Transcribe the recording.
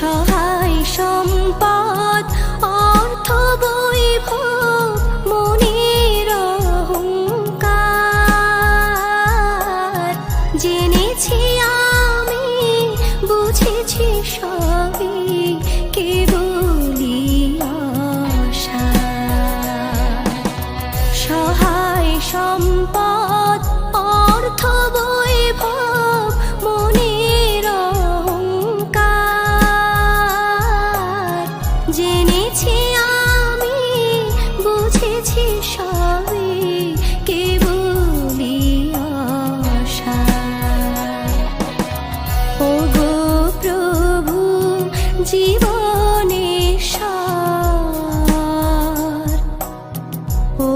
সহায় সম্পদ অর্থ বৈভব মনের অহংকার। জেনেছি জেনেছি আমি বুঝেছি সবই কেবলি আশা? ও প্রভু জীবনে সার। ও